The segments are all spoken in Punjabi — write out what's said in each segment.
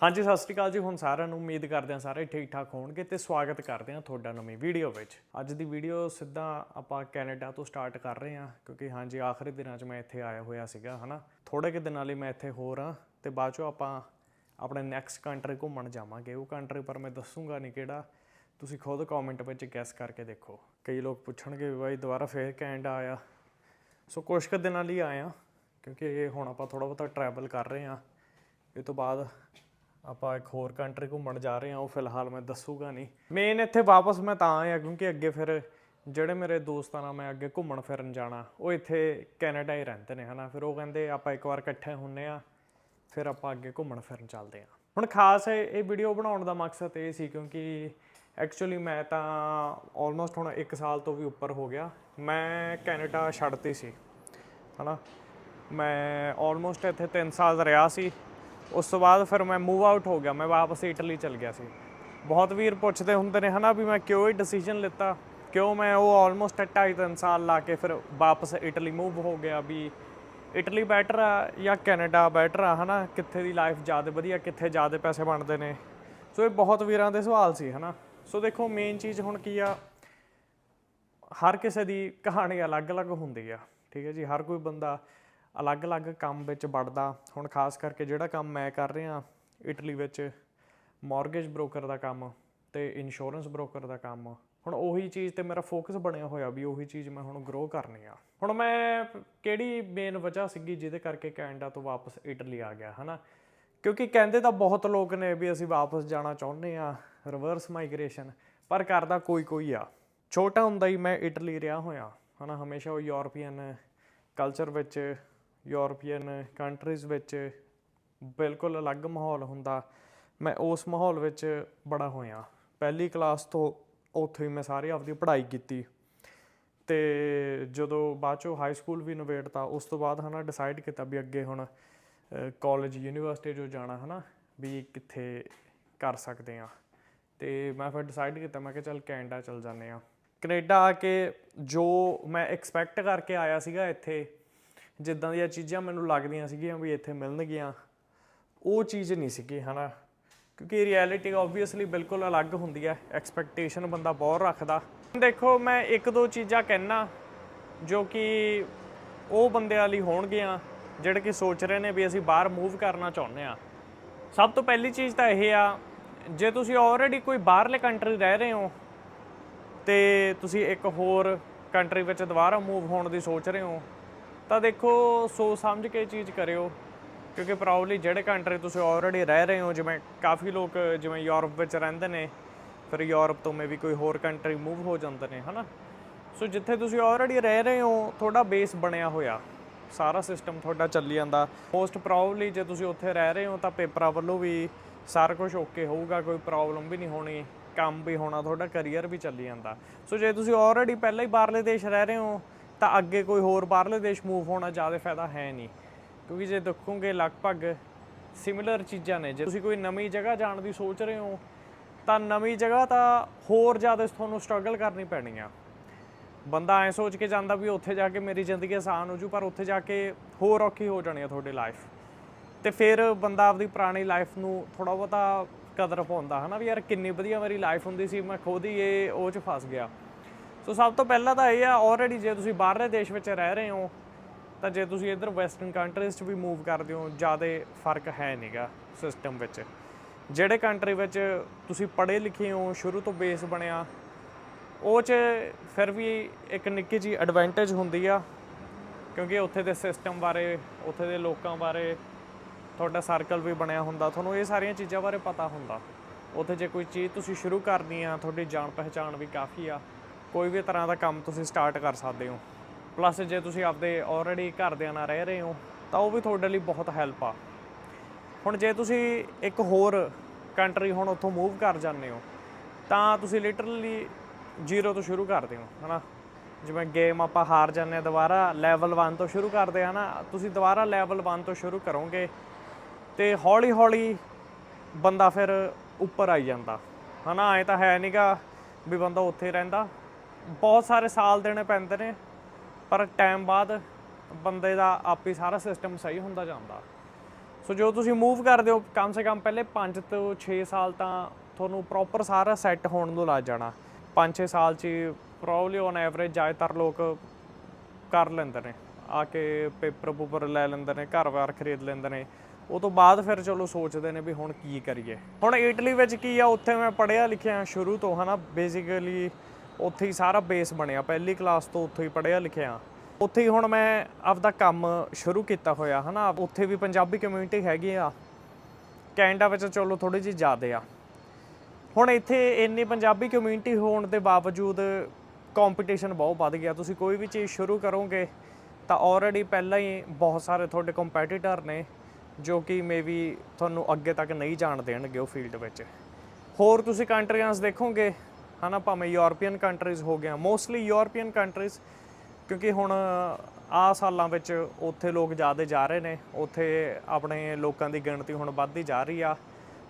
ਹਾਂਜੀ, ਸਤਿ ਸ਼੍ਰੀ ਅਕਾਲ ਜੀ। ਹੁਣ ਸਾਰਿਆਂ ਨੂੰ ਉਮੀਦ ਕਰਦੇ ਹਾਂ ਸਾਰੇ ਠੀਕ ਠਾਕ ਹੋਣਗੇ ਤੇ ਸਵਾਗਤ ਕਰਦੇ ਹਾਂ ਤੁਹਾਡਾ ਨਵੀਂ ਵੀਡੀਓ ਵਿੱਚ। ਅੱਜ ਦੀ ਵੀਡੀਓ ਸਿੱਧਾ ਆਪਾਂ ਕੈਨੇਡਾ ਤੋਂ ਸਟਾਰਟ ਕਰ ਰਹੇ ਹਾਂ ਕਿਉਂਕਿ ਹਾਂਜੀ, ਆਖਰੀ ਦਿਨਾਂ 'ਚ ਮੈਂ ਇੱਥੇ ਆਇਆ ਹੋਇਆ ਸੀਗਾ, ਹਨਾ। ਥੋੜੇ ਕਿ ਦਿਨਾਂ ਲਈ ਮੈਂ ਇੱਥੇ ਹੋਰ ਹਾਂ ਤੇ ਬਾਅਦ 'ਚੋਂ ਆਪਾਂ ਆਪਣੇ ਨੈਕਸਟ ਕੰਟਰੀ ਘੁੰਮਣ ਜਾਵਾਂਗੇ। ਉਹ ਕੰਟਰੀ ਪਰ ਮੈਂ ਦੱਸੂਗਾ ਨਹੀਂ ਕਿਹੜਾ। ਤੁਸੀਂ ਖੁਦ ਕਮੈਂਟ ਵਿੱਚ ਗੈਸ ਕਰਕੇ ਦੇਖੋ। ਕਈ ਲੋਕ ਪੁੱਛਣਗੇ ਵੀ ਬਾਈ ਦੁਬਾਰਾ ਫੇਰ ਕੈਨੇਡਾ ਆਇਆ। ਸੋ ਕੁਛ ਕੁ ਦਿਨਾਂ ਲਈ ਆਇਆ ਕਿਉਂਕਿ ਇਹ ਹੁਣ ਆਪਾਂ ਥੋੜਾ ਬਹੁਤਾ ਟਰੈਵਲ ਕਰ ਰਹੇ ਹਾਂ। ਇਹ ਤੋਂ ਬਾਅਦ ਆਪਾਂ ਇੱਕ ਹੋਰ ਕੰਟਰੀ ਘੁੰਮਣ ਜਾ ਰਹੇ ਹਾਂ, ਉਹ ਫਿਲਹਾਲ ਮੈਂ ਦੱਸੂਗਾ ਨਹੀਂ। ਮੇਨ ਇੱਥੇ ਵਾਪਸ ਮੈਂ ਤਾਂ ਆਇਆ ਕਿਉਂਕਿ ਅੱਗੇ ਫਿਰ ਜਿਹੜੇ ਮੇਰੇ ਦੋਸਤਾਂ ਨਾਲ ਮੈਂ ਅੱਗੇ ਘੁੰਮਣ ਫਿਰਨ ਜਾਣਾ, ਉਹ ਇੱਥੇ ਕੈਨੇਡਾ ਹੀ ਰਹਿੰਦੇ ਨੇ, ਹਨਾ? ਫਿਰ ਉਹ ਕਹਿੰਦੇ ਆਪਾਂ ਇੱਕ ਵਾਰ ਇਕੱਠੇ ਹੁੰਨੇ ਆ, ਫਿਰ ਆਪਾਂ ਅੱਗੇ ਘੁੰਮਣ ਫਿਰਨ ਚੱਲਦੇ ਹਾਂ। ਹੁਣ ਖਾਸ ਇਹ ਇਹ ਵੀਡੀਓ ਬਣਾਉਣ ਦਾ ਮਕਸਦ ਇਹ ਸੀ ਕਿਉਂਕਿ ਐਕਚੁਅਲੀ ਮੈਂ ਤਾਂ ਆਲਮੋਸਟ ਹੁਣ 1 ਸਾਲ ਤੋਂ ਵੀ ਉੱਪਰ ਹੋ ਗਿਆ, ਮੈਂ ਕੈਨੇਡਾ ਛੱਡਤੀ ਸੀ, ਹਨਾ? ਮੈਂ ਆਲਮੋਸਟ ਇੱਥੇ 3 ਸਾਲ ਰਿਹਾ ਸੀ ਉਸ ਤੋਂ ਬਾਅਦ ਫਿਰ ਮੈਂ ਮੂਵ ਆਊਟ ਹੋ ਗਿਆ, ਮੈਂ ਵਾਪਸ ਇਟਲੀ ਚਲ ਗਿਆ ਸੀ। ਬਹੁਤ ਵੀਰ ਪੁੱਛਦੇ ਹੁੰਦੇ ਨੇ ਹਨਾ ਵੀ ਮੈਂ ਕਿਉਂ ਇਹ ਡਿਸੀਜਨ ਲਿੱਤਾ? ਕਿਉਂ ਮੈਂ ਉਹ ਆਲਮੋਸਟ 2.5 ਸਾਲ ਲਾ ਕੇ ਫਿਰ ਵਾਪਸ ਇਟਲੀ ਮੂਵ ਹੋ ਗਿਆ ਵੀ ਇਟਲੀ ਬੈਟਰ ਆ ਜਾਂ ਕੈਨੇਡਾ ਬੈਟਰ ਆ ਹਨਾ? ਕਿੱਥੇ ਦੀ ਲਾਈਫ ਜ਼ਿਆਦਾ ਵਧੀਆ, ਕਿੱਥੇ ਜ਼ਿਆਦਾ ਪੈਸੇ ਬਣਦੇ ਨੇ? ਸੋ ਇਹ ਬਹੁਤ ਵੀਰਾਂ ਦੇ ਸਵਾਲ ਸੀ ਹਨਾ। ਸੋ ਦੇਖੋ ਮੇਨ ਚੀਜ਼ ਹੁਣ ਕੀ ਆ? ਹਰ ਕਿਸੇ ਦੀ ਕਹਾਣੀ ਅਲੱਗ-ਅਲੱਗ ਹੁੰਦੀ ਆ, ਠੀਕ ਹੈ ਜੀ? ਹਰ ਕੋਈ ਬੰਦਾ ਅਲੱਗ-ਅਲੱਗ ਕੰਮ ਵਿੱਚ ਵੜਦਾ। ਹੁਣ ਖਾਸ ਕਰਕੇ ਜਿਹੜਾ ਕੰਮ ਮੈਂ ਕਰ ਰਿਹਾ, ਇਟਲੀ ਵਿੱਚ ਮਾਰਗੇਜ ਬ੍ਰੋਕਰ ਦਾ ਕੰਮ ਤੇ ਇੰਸ਼ੋਰੈਂਸ ਬ੍ਰੋਕਰ ਦਾ ਕੰਮ। ਹੁਣ ਉਹੀ ਚੀਜ਼ ਤੇ ਮੇਰਾ ਫੋਕਸ ਬਣਿਆ ਹੋਇਆ ਵੀ ਉਹੀ ਚੀਜ਼ ਮੈਂ ਹੁਣ ਗਰੋ ਕਰਨੀ ਆ। ਹੁਣ ਮੈਂ ਕਿਹੜੀ ਮੇਨ ਵਜ੍ਹਾ ਸੀਗੀ ਜਿਹਦੇ ਕਰਕੇ ਕੈਨੇਡਾ ਤੋਂ ਵਾਪਸ ਇਟਲੀ ਆ ਗਿਆ, ਹਨਾ? ਕਿਉਂਕਿ ਕਹਿੰਦੇ ਤਾਂ ਬਹੁਤ ਲੋਕ ਨੇ ਵੀ ਅਸੀਂ ਵਾਪਸ ਜਾਣਾ ਚਾਹੁੰਦੇ ਆ ਰਿਵਰਸ ਮਾਈਗ੍ਰੇਸ਼ਨ ਪਰ ਕਰਦਾ ਕੋਈ ਕੋਈ ਆ। ਛੋਟਾ ਹੁੰਦਾ ਹੀ ਮੈਂ ਇਟਲੀ ਰਿਹਾ ਹੋਇਆ, ਹਨਾ? ਹਮੇਸ਼ਾ ਉਹ ਯੂਰਪੀਅਨ ਕਲਚਰ ਵਿੱਚ ਯੂਰਪੀਅਨ ਕੰਟਰੀਜ਼ ਵਿੱਚ ਬਿਲਕੁਲ ਅਲੱਗ ਮਾਹੌਲ ਹੁੰਦਾ। ਮੈਂ ਉਸ ਮਾਹੌਲ ਵਿੱਚ ਬੜਾ ਹੋਇਆ। ਪਹਿਲੀ ਕਲਾਸ ਤੋਂ ਉੱਥੇ ਹੀ ਮੈਂ ਸਾਰੀ ਆਪਦੀ ਪੜ੍ਹਾਈ ਕੀਤੀ। ਤੇ ਜਦੋਂ ਬਾਅਦ ਚੋਂ ਹਾਈ ਸਕੂਲ ਵੀ ਨਵੇੜਤਾ ਉਸ ਤੋਂ ਬਾਅਦ ਹਨਾ ਡਿਸਾਈਡ ਕੀਤਾ ਵੀ ਅੱਗੇ ਹੁਣ ਕਾਲਜ ਯੂਨੀਵਰਸਿਟੀ ਜੋ ਜਾਣਾ ਹਨਾ, ਵੀ ਕਿੱਥੇ ਕਰ ਸਕਦੇ ਆ ਤੇ ਮੈਂ ਫਿਰ ਡਿਸਾਈਡ ਕੀਤਾ, ਮੈਂ ਕਿਹਾ ਚੱਲ ਕੈਨੇਡਾ ਚਲ ਜਾਂਦੇ ਆ ਕੈਨੇਡਾ ਆ ਕੇ ਜੋ ਮੈਂ ਐਕਸਪੈਕਟ ਕਰਕੇ ਆਇਆ ਸੀਗਾ ਇੱਥੇ ਜਿੱਦਾਂ ਦੀਆਂ ਚੀਜ਼ਾਂ ਮੈਨੂੰ ਲੱਗਦੀਆਂ ਸੀਗੀਆਂ ਵੀ ਇੱਥੇ ਮਿਲਣਗੀਆਂ, ਉਹ ਚੀਜ਼ ਨਹੀਂ ਸੀਗੀ, ਹਨਾ? ਕਿਉਂਕਿ ਰਿਐਲਿਟੀ ਆਬਵੀਅਸਲੀ ਬਿਲਕੁਲ ਅਲੱਗ ਹੁੰਦੀ ਹੈ ਐਕਸਪੈਕਟੇਸ਼ਨ ਬੰਦਾ ਬਹੁਤ ਰੱਖਦਾ। ਦੇਖੋ, ਮੈਂ ਇੱਕ ਦੋ ਚੀਜ਼ਾਂ ਕਹਿਣਾ ਜੋ ਕਿ ਉਹ ਬੰਦਿਆਂ ਲਈ ਹੋਣਗੀਆਂ, ਜਿਹੜੇ ਕਿ ਸੋਚ ਰਹੇ ਨੇ ਵੀ ਅਸੀਂ ਬਾਹਰ ਮੂਵ ਕਰਨਾ ਚਾਹੁੰਦੇ ਆ। ਸਭ ਤੋਂ ਪਹਿਲੀ ਚੀਜ਼ ਤਾਂ ਇਹ ਆ, ਜੇ ਤੁਸੀਂ ਆਲਰੇਡੀ ਕੋਈ ਬਾਹਰਲੇ ਕੰਟਰੀ ਰਹਿ ਰਹੇ ਹੋ, ਤੇ ਤੁਸੀਂ ਇੱਕ ਹੋਰ ਕੰਟਰੀ ਵਿੱਚ ਦੁਬਾਰਾ ਮੂਵ ਹੋਣ ਦੀ ਸੋਚ ਰਹੇ ਹੋ ਤਾਂ ਦੇਖੋ, ਸੋਚ ਸਮਝ ਕੇ ਇਹ ਚੀਜ਼ ਕਰਿਓ। ਕਿਉਂਕਿ ਪ੍ਰੋਬਬਲੀ ਜਿਹੜੇ ਕੰਟਰੀ ਤੁਸੀਂ ਆਲਰੇਡੀ ਰਹਿ ਰਹੇ ਹੋ, ਜਿਵੇਂ ਕਾਫੀ ਲੋਕ, ਜਿਵੇਂ ਯੂਰਪ ਵਿੱਚ ਰਹਿੰਦੇ ਨੇ, ਫਿਰ ਯੂਰਪ ਤੋਂ ਮੇ ਵੀ ਕੋਈ ਹੋਰ ਕੰਟਰੀ ਮੂਵ ਹੋ ਜਾਂਦੇ ਨੇ, ਹਨਾ? ਸੋ ਜਿੱਥੇ ਤੁਸੀਂ ਆਲਰੇਡੀ ਰਹਿ ਰਹੇ ਹੋ, ਤੁਹਾਡਾ ਬੇਸ ਬਣਿਆ ਹੋਇਆ। ਸਾਰਾ ਸਿਸਟਮ ਤੁਹਾਡਾ ਚੱਲੀ ਜਾਂਦਾ। ਮੋਸਟ ਪ੍ਰੋਬਬਲੀ ਜੇ ਤੁਸੀਂ ਉੱਥੇ ਰਹਿ ਰਹੇ ਹੋ, ਤਾਂ ਪੇਪਰਾਂ ਵੱਲੋਂ ਵੀ ਸਾਰਾ ਕੁਝ ਓਕੇ ਹੋਊਗਾ, ਕੋਈ ਪ੍ਰੋਬਲਮ ਵੀ ਨਹੀਂ ਹੋਣੀ। ਕੰਮ ਵੀ ਹੋਣਾ, ਤੁਹਾਡਾ ਕੈਰੀਅਰ ਵੀ ਚੱਲੀ ਜਾਂਦਾ। ਸੋ ਜੇ ਤੁਸੀਂ ਆਲਰੇਡੀ ਪਹਿਲਾਂ ਹੀ ਬਾਹਰਲੇ ਦੇਸ਼ ਰਹਿ ਰਹੇ ਹੋ ਤਾਂ ਅੱਗੇ ਕੋਈ ਹੋਰ ਬਾਹਰਲੇ ਦੇਸ਼ ਮੂਵ ਹੋਣਾ ਜ਼ਿਆਦਾ ਫਾਇਦਾ ਹੈ ਨਹੀਂ। ਕਿਉਂਕਿ ਜੇ ਦੇਖੋਗੇ ਲਗਭਗ ਸਿਮਿਲਰ ਚੀਜ਼ਾਂ ਨੇ। ਜੇ ਤੁਸੀਂ ਕੋਈ ਨਵੀਂ ਜਗ੍ਹਾ ਜਾਣ ਦੀ ਸੋਚ ਰਹੇ ਹੋ, ਤਾਂ ਨਵੀਂ ਜਗ੍ਹਾ ਤਾਂ ਹੋਰ ਜ਼ਿਆਦਾ ਤੁਹਾਨੂੰ ਸਟਰਗਲ ਕਰਨੀ ਪੈਣੀ ਆ ਬੰਦਾ ਐ ਸੋਚ ਕੇ ਜਾਂਦਾ ਵੀ ਉੱਥੇ ਜਾ ਕੇ ਮੇਰੀ ਜ਼ਿੰਦਗੀ ਆਸਾਨ ਹੋ ਜੂ, ਪਰ ਉੱਥੇ ਜਾ ਕੇ ਹੋਰ ਔਖੀ ਹੋ ਜਾਣੀ ਆ ਤੁਹਾਡੀ ਲਾਈਫ ਤੇ ਫਿਰ ਬੰਦਾ ਆਪਦੀ ਪੁਰਾਣੀ ਲਾਈਫ ਨੂੰ ਥੋੜਾ ਬਹੁਤਾ ਕਦਰ ਪਾਉਂਦਾ, ਹਨਾ ਵੀ ਯਾਰ ਕਿੰਨੀ ਵਧੀਆ ਮੇਰੀ ਲਾਈਫ ਹੁੰਦੀ ਸੀ, ਮੈਂ ਖੁਦ ਹੀ ਇਹ ਉਹ ਚ ਫਸ ਗਿਆ। ਸੋ ਸਭ ਤੋਂ ਪਹਿਲਾਂ ਤਾਂ ਇਹ ਆ ਆਲਰੇਡੀ ਜੇ ਤੁਸੀਂ ਬਾਹਰਲੇ ਦੇਸ਼ ਵਿੱਚ ਰਹਿ ਰਹੇ ਹੋ, ਤਾਂ ਜੇ ਤੁਸੀਂ ਇਧਰ ਵੈਸਟਰਨ ਕੰਟਰੀਜ਼ 'ਚ ਵੀ ਮੂਵ ਕਰਦੇ ਹੋ, ਜ਼ਿਆਦਾ ਫ਼ਰਕ ਹੈ ਨਹੀਂਗਾ ਸਿਸਟਮ ਵਿੱਚ। ਜਿਹੜੇ ਕੰਟਰੀ ਵਿੱਚ ਤੁਸੀਂ ਪੜ੍ਹੇ ਲਿਖੇ ਹੋ, ਸ਼ੁਰੂ ਤੋਂ ਬੇਸ ਬਣਿਆ, ਉਹ 'ਚ ਫਿਰ ਵੀ ਇੱਕ ਨਿੱਕੀ ਜੀ ਐਡਵਾਂਟੇਜ ਹੁੰਦੀ ਆ, ਕਿਉਂਕਿ ਉੱਥੇ ਦੇ ਸਿਸਟਮ ਬਾਰੇ, ਉੱਥੇ ਦੇ ਲੋਕਾਂ ਬਾਰੇ ਤੁਹਾਡਾ ਸਰਕਲ ਵੀ ਬਣਿਆ ਹੁੰਦਾ, ਤੁਹਾਨੂੰ ਇਹ ਸਾਰੀਆਂ ਚੀਜ਼ਾਂ ਬਾਰੇ ਪਤਾ ਹੁੰਦਾ। ਉੱਥੇ ਜੇ ਕੋਈ ਚੀਜ਼ ਤੁਸੀਂ ਸ਼ੁਰੂ ਕਰਨੀ ਆ, ਤੁਹਾਡੀ ਜਾਣ ਪਹਿਚਾਣ ਵੀ ਕਾਫੀ ਆ। ਕੋਈ ਵੀ ਤਰ੍ਹਾਂ ਦਾ ਕੰਮ ਤੁਸੀਂ ਸਟਾਰਟ ਕਰ ਸਕਦੇ ਹੋ। ਪਲੱਸ ਜੇ ਤੁਸੀਂ ਆਪਦੇ ਆਲਰੇਡੀ ਘਰਦਿਆਂ ਨਾਲ ਰਹਿ ਰਹੇ ਹੋ, ਤਾਂ ਉਹ ਵੀ ਤੁਹਾਡੇ ਲਈ ਬਹੁਤ ਹੈਲਪ ਆ। ਹੁਣ ਜੇ ਤੁਸੀਂ ਇੱਕ ਹੋਰ ਕੰਟਰੀ ਹੁਣ ਉੱਥੋਂ ਮੂਵ ਕਰ ਜਾਂਦੇ ਹੋ, ਤਾਂ ਤੁਸੀਂ ਲਿਟਰਲੀ ਜ਼ੀਰੋ ਤੋਂ ਸ਼ੁਰੂ ਕਰਦੇ ਹੋ, ਹਨਾ? ਜਿਵੇਂ ਗੇਮ ਆਪਾਂ ਹਾਰ ਜਾਂਦੇ ਆ ਦੁਬਾਰਾ ਲੈਵਲ 1 ਤੋਂ ਸ਼ੁਰੂ ਕਰਦੇ ਆ ਨਾ ਤੁਸੀਂ ਦੁਬਾਰਾ ਲੈਵਲ 1 ਤੋਂ ਸ਼ੁਰੂ ਕਰੋਗੇ, ਤੇ ਹੌਲੀ ਹੌਲੀ ਬੰਦਾ ਫਿਰ ਉੱਪਰ ਆਈ ਜਾਂਦਾ। ਹਨਾ, ਐ ਤਾਂ ਹੈ ਨਹੀਂਗਾ ਵੀ ਬੰਦਾ ਉੱਥੇ ਰਹਿੰਦਾ ਬਹੁਤ ਸਾਰੇ ਸਾਲ ਦੇਣੇ ਪੈਂਦੇ ਨੇ, ਪਰ ਟਾਈਮ ਬਾਅਦ ਬੰਦੇ ਦਾ ਆਪੇ ਸਾਰਾ ਸਿਸਟਮ ਸਹੀ ਹੁੰਦਾ ਜਾਂਦਾ। ਸੋ ਜੋ ਤੁਸੀਂ ਮੂਵ ਕਰਦੇ ਹੋ, ਕਮ ਸੇ ਕਮ ਪਹਿਲੇ 5 ਤੋਂ 6 ਸਾਲ ਤਾਂ ਤੁਹਾਨੂੰ ਪ੍ਰੋਪਰ ਸਾਰਾ ਸੈੱਟ ਹੋਣ ਨੂੰ ਲੱਗ ਜਾਣਾ। 5-6 ਸਾਲ ਚ ਪ੍ਰੋਬਬਲੀ ਔਨ ਐਵਰੇਜ ਜ਼ਿਆਦਾਤਰ ਲੋਕ ਕਰ ਲੈਂਦੇ ਨੇ। ਆ ਕੇ ਪੇਪਰ ਪੂਪਰ ਲੈ ਲੈਂਦੇ ਨੇ, ਘਰ-ਬਾਰ ਖਰੀਦ ਲੈਂਦੇ ਨੇ। ਉਹ ਤੋਂ ਬਾਅਦ ਫਿਰ ਚਲੋ ਸੋਚਦੇ ਨੇ ਵੀ ਹੁਣ ਕੀ ਕਰੀਏ। ਹੁਣ ਇਟਲੀ ਵਿੱਚ ਕੀ ਆ, ਉੱਥੇ ਮੈਂ ਪੜ੍ਹਿਆ ਲਿਖਿਆ ਸ਼ੁਰੂ ਤੋਂ, ਹਨਾ ਬੇਸਿਕਲੀ ਉੱਥੇ ਹੀ ਸਾਰਾ ਬੇਸ ਬਣਿਆ। ਪਹਿਲੀ ਕਲਾਸ ਤੋਂ ਉੱਥੇ ਹੀ ਪੜ੍ਹਿਆ ਲਿਖਿਆ। ਉੱਥੇ ਹੀ ਹੁਣ ਮੈਂ ਆਪਦਾ ਕੰਮ ਸ਼ੁਰੂ ਕੀਤਾ ਹੋਇਆ, ਹਨਾ? ਉੱਥੇ ਵੀ ਪੰਜਾਬੀ ਕਮਿਊਨਿਟੀ ਹੈਗੀ ਆ। ਕੈਨੇਡਾ ਵਿੱਚ ਚਲੋ ਥੋੜੀ ਜਿਹੀ ਜ਼ਿਆਦੇ ਆ। ਹੁਣ ਇੱਥੇ ਇੰਨੀ ਪੰਜਾਬੀ ਕਮਿਊਨਿਟੀ ਹੋਣ ਦੇ ਬਾਵਜੂਦ ਕੰਪੀਟੀਸ਼ਨ ਬਹੁਤ ਵੱਧ ਗਿਆ। ਤੁਸੀਂ ਕੋਈ ਵੀ ਚੀਜ਼ ਸ਼ੁਰੂ ਕਰੋਗੇ, ਤਾਂ ਆਲਰੇਡੀ ਪਹਿਲਾਂ ਹੀ ਬਹੁਤ ਸਾਰੇ ਤੁਹਾਡੇ ਕੰਪੀਟੀਟਰ ਨੇ, ਜੋ ਕਿ ਮੇਬੀ ਤੁਹਾਨੂੰ ਅੱਗੇ ਤੱਕ ਨਹੀਂ ਜਾਣ ਦੇਣਗੇ ਉਹ ਫੀਲਡ ਵਿੱਚ। ਹੋਰ ਤੁਸੀਂ ਕੰਟਰੀਆਂ ਦੇਖੋਗੇ ਹਨਾ ਭਾਵੇਂ ਯੂਰਪੀਅਨ ਕੰਟਰੀਜ਼ ਹੋ ਗਿਆ ਮੋਸਟਲੀ ਯੂਰਪੀਅਨ ਕੰਟਰੀਜ਼, ਕਿਉਂਕਿ ਹੁਣ ਆ ਸਾਲਾਂ ਵਿੱਚ ਉੱਥੇ ਲੋਕ ਜ਼ਿਆਦਾ ਜਾ ਰਹੇ ਨੇ, ਉੱਥੇ ਆਪਣੇ ਲੋਕਾਂ ਦੀ ਗਿਣਤੀ ਹੁਣ ਵੱਧਦੀ ਜਾ ਰਹੀ ਆ।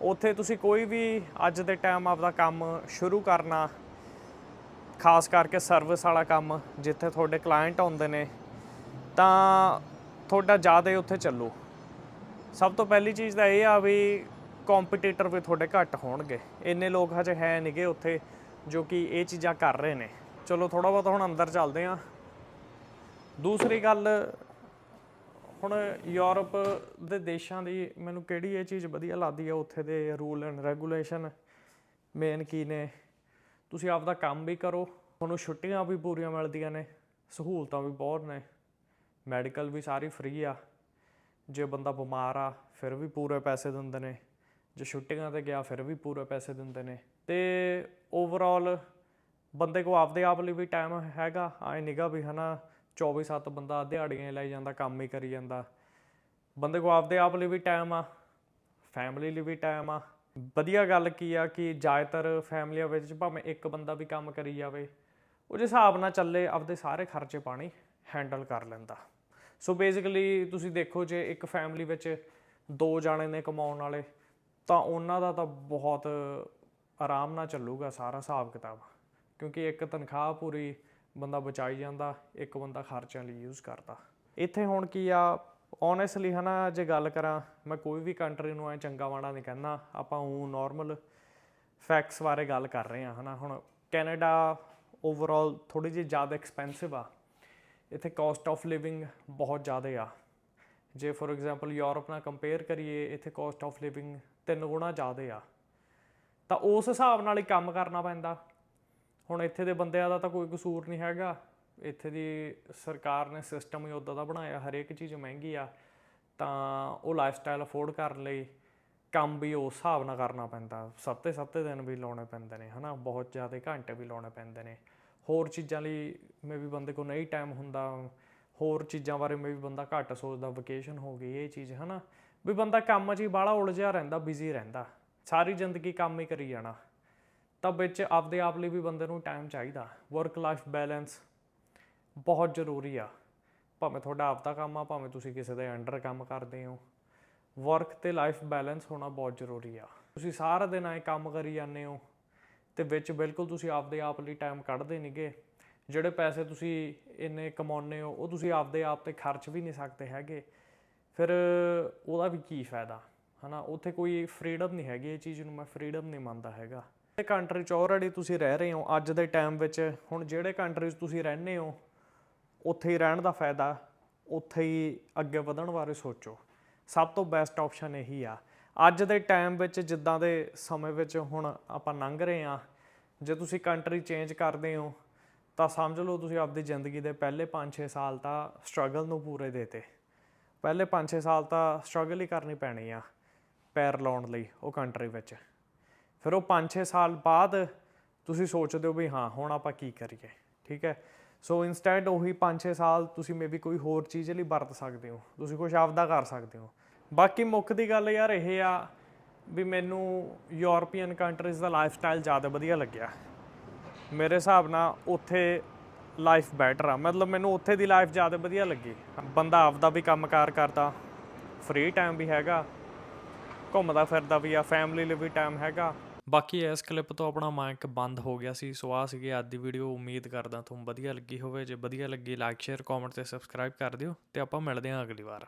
ਉੱਥੇ ਤੁਸੀਂ ਕੋਈ ਵੀ ਅੱਜ ਦੇ ਟਾਈਮ ਆਪਦਾ ਕੰਮ ਸ਼ੁਰੂ ਕਰਨਾ, ਖਾਸ ਕਰਕੇ ਸਰਵਿਸ ਵਾਲਾ ਕੰਮ ਜਿੱਥੇ ਤੁਹਾਡੇ ਕਲਾਇੰਟ ਆਉਂਦੇ ਨੇ, ਤਾਂ ਤੁਹਾਡਾ ਜ਼ਿਆਦਾ ਉੱਥੇ ਚੱਲੋ। ਸਭ ਤੋਂ ਪਹਿਲੀ ਚੀਜ਼ ਤਾਂ ਇਹ ਆ ਵੀ ਕੰਪੀਟੀਟਰ ਵੀ ਤੁਹਾਡੇ ਘੱਟ ਹੋਣਗੇ। ਇੰਨੇ ਲੋਕ ਹਜੇ ਹੈ ਨਹੀਂਗੇ ਉੱਥੇ ਜੋ ਕਿ ਇਹ ਚੀਜ਼ਾਂ ਕਰ ਰਹੇ ਨੇ। ਚਲੋ ਥੋੜਾ ਬਹੁਤ ਹੁਣ ਅੰਦਰ ਚੱਲਦੇ ਆ ਦੂਸਰੀ ਗੱਲ, ਹੁਣ ਯੂਰਪ ਦੇ ਦੇਸ਼ਾਂ ਦੀ ਮੈਨੂੰ ਕਿਹੜੀ ਇਹ ਚੀਜ਼ ਵਧੀਆ ਲੱਗਦੀ ਹੈ ਉੱਥੇ ਦੇ ਰੂਲ ਐਂਡ ਰੈਗੂਲੇਸ਼ਨ ਮੇਨ ਕੀ ਨੇ? ਤੁਸੀਂ ਆਪਦਾ ਕੰਮ ਵੀ ਕਰੋ। ਤੁਹਾਨੂੰ ਛੁੱਟੀਆਂ ਵੀ ਪੂਰੀਆਂ ਮਿਲਦੀਆਂ ਨੇ। ਸਹੂਲਤਾਂ ਵੀ ਬਹੁਤ ਨੇ। ਮੈਡੀਕਲ ਵੀ ਸਾਰੀ ਫ੍ਰੀ ਆ। ਜੇ ਬੰਦਾ ਬਿਮਾਰ ਆ, ਫਿਰ ਵੀ ਪੂਰੇ ਪੈਸੇ ਦਿੰਦੇ ਨੇ। ਜੇ ਛੁੱਟੀਆਂ ਤੇ ਗਿਆ, ਫਿਰ ਵੀ ਪੂਰੇ ਪੈਸੇ ਦਿੰਦੇ ਨੇ। ਤੇ ਓਵਰਆਲ ਬੰਦੇ ਕੋ ਆਪਦੇ ਆਪ ਲਈ ਵੀ ਟਾਈਮ ਹੈਗਾ, ਆਏ ਨਿਗਾ ਵੀ ਹਨਾ 24/7 ਬੰਦਾ ਦਿਹਾੜੀਆਂ ਹੀ ਲਾਈ ਜਾਂਦਾ, ਕੰਮ ਹੀ ਕਰੀ ਜਾਂਦਾ। ਬੰਦੇ ਕੋ ਆਪਦੇ ਆਪ ਲਈ ਵੀ ਟਾਈਮ ਆ ਫੈਮਿਲੀ ਲਈ ਵੀ ਟਾਈਮ ਆ। ਵਧੀਆ ਗੱਲ ਕੀ ਆ ਕਿ ਜ਼ਿਆਦਾਤਰ ਫੈਮਲੀਆਂ ਵਿੱਚ ਭਾਵੇਂ ਇੱਕ ਬੰਦਾ ਵੀ ਕੰਮ ਕਰੀ ਜਾਵੇ, ਉਹਦੇ ਹਿਸਾਬ ਨਾਲ ਚੱਲੇ ਆਪਦੇ ਸਾਰੇ ਖਰਚੇ ਪਾਣੀ ਹੈਂਡਲ ਕਰ ਲੈਂਦਾ। ਸੋ ਬੇਸਿਕਲੀ ਤੁਸੀਂ ਦੇਖੋ ਜੇ ਇੱਕ ਫੈਮਿਲੀ ਵਿੱਚ ਦੋ ਜਾਣੇ ਨੇ ਕਮਾਉਣ ਵਾਲੇ, ਤਾਂ ਉਹਨਾਂ ਦਾ ਤਾਂ ਬਹੁਤ ਆਰਾਮ ਨਾਲ ਚੱਲੂਗਾ ਸਾਰਾ ਹਿਸਾਬ ਕਿਤਾਬ। ਕਿਉਂਕਿ ਇੱਕ ਤਨਖਾਹ ਪੂਰੀ ਬੰਦਾ ਬਚਾਈ ਜਾਂਦਾ, ਇੱਕ ਬੰਦਾ ਖਰਚਿਆਂ ਲਈ ਯੂਜ਼ ਕਰਦਾ। ਇੱਥੇ ਹੁਣ ਕੀ ਆ ਓਨੈਸਟਲੀ ਹਨਾ, ਜੇ ਗੱਲ ਕਰਾਂ, ਮੈਂ ਕੋਈ ਵੀ ਕੰਟਰੀ ਨੂੰ ਐ ਚੰਗਾ ਮਾੜਾ ਨਹੀਂ ਕਹਿੰਦਾ, ਆਪਾਂ ਉਹ ਨਾਰਮਲ ਫੈਕਟਸ ਬਾਰੇ ਗੱਲ ਕਰ ਰਹੇ ਹਾਂ ਹਨਾ। ਹੁਣ ਕੈਨੇਡਾ ਓਵਰਆਲ ਥੋੜੀ ਜਿਹੀ ਜ਼ਿਆਦਾ ਐਕਸਪੈਂਸਿਵ ਆ। ਇੱਥੇ ਕਾਸਟ ਆਫ ਲਿਵਿੰਗ ਬਹੁਤ ਜ਼ਿਆਦਾ ਆ। ਜੇ ਫੋਰ ਐਗਜ਼ਾਮਪਲ ਯੂਰਪ ਨਾਲ ਕੰਪੇਅਰ ਕਰੀਏ, ਇੱਥੇ ਕਾਸਟ ਆਫ ਲਿਵਿੰਗ ਤਿੰਨ ਗੁਣਾ ਜ਼ਿਆਦਾ ਆ। ਤਾਂ ਉਸ ਹਿਸਾਬ ਨਾਲ ਹੀ ਕੰਮ ਕਰਨਾ ਪੈਂਦਾ। ਹੁਣ ਇੱਥੇ ਦੇ ਬੰਦਿਆਂ ਦਾ ਤਾਂ ਕੋਈ ਕਸੂਰ ਨਹੀਂ ਹੈਗਾ। ਇੱਥੇ ਦੀ ਸਰਕਾਰ ਨੇ ਸਿਸਟਮ ਹੀ ਉਦਾਂ ਦਾ ਬਣਾਇਆ, ਹਰੇਕ ਚੀਜ਼ ਮਹਿੰਗੀ ਆ, ਤਾਂ ਉਹ ਲਾਈਫਸਟਾਈਲ ਅਫੋਰਡ ਕਰਨ ਲਈ ਕੰਮ ਵੀ ਉਸ ਹਿਸਾਬ ਨਾਲ ਕਰਨਾ ਪੈਂਦਾ। ਸੱਤੇ ਸੱਤੇ ਦਿਨ ਵੀ ਲਾਉਣੇ ਪੈਂਦੇ ਨੇ, ਹਨਾ? ਬਹੁਤ ਜ਼ਿਆਦਾ ਘੰਟੇ ਵੀ ਲਾਉਣੇ ਪੈਂਦੇ ਨੇ। ਹੋਰ ਚੀਜ਼ਾਂ ਲਈ ਮੇਬੀ ਬੰਦੇ ਕੋਲ ਨਹੀਂ ਟਾਈਮ ਹੁੰਦਾ। ਹੋਰ ਚੀਜ਼ਾਂ ਬਾਰੇ ਮੇਬੀ ਬੰਦਾ ਘੱਟ ਸੋਚਦਾ ਵਕੇਸ਼ਨ ਹੋ ਗਈ, ਇਹ ਚੀਜ਼, ਹਨਾ? ਵੀ ਬੰਦਾ ਕੰਮ 'ਚ ਹੀ ਬਾਹਲਾ ਉਲਝਿਆ ਰਹਿੰਦਾ ਬਿਜ਼ੀ ਰਹਿੰਦਾ। ਸਾਰੀ ਜ਼ਿੰਦਗੀ ਕੰਮ ਹੀ ਕਰੀ ਜਾਣਾ। ਤਾਂ ਵਿੱਚ ਆਪਦੇ ਆਪ ਲਈ ਵੀ ਬੰਦੇ ਨੂੰ ਟਾਈਮ ਚਾਹੀਦਾ। ਵਰਕ ਲਾਈਫ ਬੈਲੈਂਸ ਬਹੁਤ ਜ਼ਰੂਰੀ ਆ। ਭਾਵੇਂ ਤੁਹਾਡਾ ਆਪਦਾ ਕੰਮ ਆ, ਭਾਵੇਂ ਤੁਸੀਂ ਕਿਸੇ ਦੇ ਅੰਡਰ ਕੰਮ ਕਰਦੇ ਹੋ। ਵਰਕ ਤੇ ਲਾਈਫ ਬੈਲੈਂਸ ਹੋਣਾ ਬਹੁਤ ਜ਼ਰੂਰੀ ਆ। ਤੁਸੀਂ ਸਾਰਾ ਦਿਨ ਐ ਕੰਮ ਕਰੀ ਜਾਂਦੇ ਹੋ ਤੇ ਵਿੱਚ ਬਿਲਕੁਲ ਤੁਸੀਂ ਆਪਦੇ ਆਪ ਲਈ ਟਾਈਮ ਕੱਢਦੇ ਨਹੀਂਗੇ ਜਿਹੜੇ ਪੈਸੇ ਤੁਸੀਂ ਇੰਨੇ ਕਮਾਉਂਦੇ ਹੋ, ਉਹ ਤੁਸੀਂ ਆਪਦੇ ਆਪ ਤੇ ਖਰਚ ਵੀ ਨਹੀਂ ਸਕਦੇ ਹੈਗੇ। ਫਿਰ ਉਹਦਾ ਵੀ ਕੀ ਫਾਇਦਾ? ਹਨਾ, ਉੱਥੇ ਕੋਈ ਫਰੀडम ਨਹੀਂ ਹੈਗੀ ਇਹ ਚੀਜ਼ ਨੂੰ, ਮੈਂ ਫਰੀडम ਨਹੀਂ ਮੰਨਦਾ ਹੈਗਾ। ਤੇ ਕੰਟਰੀ ਚ ਆਲਰੇਡੀ ਤੁਸੀਂ ਰਹਿ ਰਹੇ ਹੋ, ਅੱਜ ਦੇ ਟਾਈਮ ਵਿੱਚ, ਹੁਣ ਜਿਹੜੇ ਕੰਟਰੀ 'ਚ ਤੁਸੀਂ ਰਹਿੰਦੇ ਹੋ, ਉੱਥੇ ਹੀ ਰਹਿਣ ਦਾ ਫਾਇਦਾ, ਉੱਥੇ ਹੀ ਅੱਗੇ ਵਧਣ ਬਾਰੇ ਸੋਚੋ। ਸਭ ਤੋਂ ਬੈਸਟ ਆਪਸ਼ਨ ਇਹੀ ਆ। ਅੱਜ ਦੇ ਟਾਈਮ ਵਿੱਚ, ਜਿੱਦਾਂ ਦੇ ਸਮੇਂ ਵਿੱਚ ਹੁਣ ਆਪਾਂ ਲੰਘ ਰਹੇ ਆ ਜੇ ਤੁਸੀਂ ਕੰਟਰੀ ਚੇਂਜ ਕਰਦੇ ਹੋ, ਤਾਂ ਸਮਝ ਲਓ ਤੁਸੀਂ ਆਪਦੀ ਜ਼ਿੰਦਗੀ ਦੇ ਪਹਿਲੇ 5-6 ਸਾਲ ਤਾਂ ਸਟਰਗਲ ਨੂੰ ਪੂਰੇ ਦੇਤੇ। ਪਹਿਲੇ 5-6 ਸਾਲ ਤਾਂ ਸਟਰਗਲ ਹੀ ਕਰਨੀ ਪੈਣੀ ਆ। ਪੈਰ ਲਾਉਣ ਲਈ ਉਹ ਕੰਟਰੀ ਵਿੱਚ। ਫਿਰ ਉਹ 5-6 ਸਾਲ ਬਾਅਦ ਤੁਸੀਂ ਸੋਚਦੇ ਹੋ ਵੀ ਹਾਂ, ਹੁਣ ਆਪਾਂ ਕੀ ਕਰੀਏ, ਠੀਕ ਹੈ? ਸੋ ਇਨਸਟੈਡ ਉਹੀ 5-6 ਸਾਲ ਤੁਸੀਂ ਮੇਬੀ ਕੋਈ ਹੋਰ ਚੀਜ਼ ਲਈ ਵਰਤ ਸਕਦੇ ਹੋ, ਤੁਸੀਂ ਕੁਝ ਆਪਦਾ ਕਰ ਸਕਦੇ ਹੋ। ਬਾਕੀ ਮੁੱਖ ਦੀ ਗੱਲ ਯਾਰ ਇਹ ਆ ਵੀ ਮੈਨੂੰ ਯੂਰਪੀਅਨ ਕੰਟਰੀਜ਼ ਦਾ ਲਾਈਫ ਸਟਾਈਲ ਜ਼ਿਆਦਾ ਵਧੀਆ ਲੱਗਿਆ। ਮੇਰੇ ਹਿਸਾਬ ਨਾਲ ਉੱਥੇ ਲਾਈਫ ਬੈਟਰ ਆ। ਮਤਲਬ ਮੈਨੂੰ ਉੱਥੇ ਦੀ ਲਾਈਫ ਜ਼ਿਆਦਾ ਵਧੀਆ ਲੱਗੀ। ਬੰਦਾ ਆਪਦਾ ਵੀ ਕੰਮਕਾਰ ਕਰਦਾ ਫ੍ਰੀ ਟਾਈਮ ਵੀ ਹੈਗਾ। ਘੁੰਮਦਾ ਫਿਰਦਾ ਵੀ ਆ ਫੈਮਿਲੀ ਲਈ ਵੀ ਟਾਈਮ ਹੈਗਾ। ਬਾਕੀ ਇਸ ਕਲਿੱਪ ਤੋਂ ਆਪਣਾ ਮਾਈਕ ਬੰਦ ਹੋ ਗਿਆ ਸੀ, ਸੋ ਆ ਸੀਗੀ ਅੱਜ ਦੀ ਵੀਡੀਓ ਉਮੀਦ ਕਰਦਾ ਤੁਹਾਨੂੰ ਵਧੀਆ ਲੱਗੀ ਹੋਵੇ। ਜੇ ਵਧੀਆ ਲੱਗੀ ਲਾਈਕ ਸ਼ੇਅਰ ਕਮੈਂਟ ਤੇ ਸਬਸਕ੍ਰਾਈਬ ਕਰ ਦਿਓ, ਤੇ ਆਪਾਂ ਮਿਲਦੇ ਹਾਂ ਅਗਲੀ ਵਾਰ।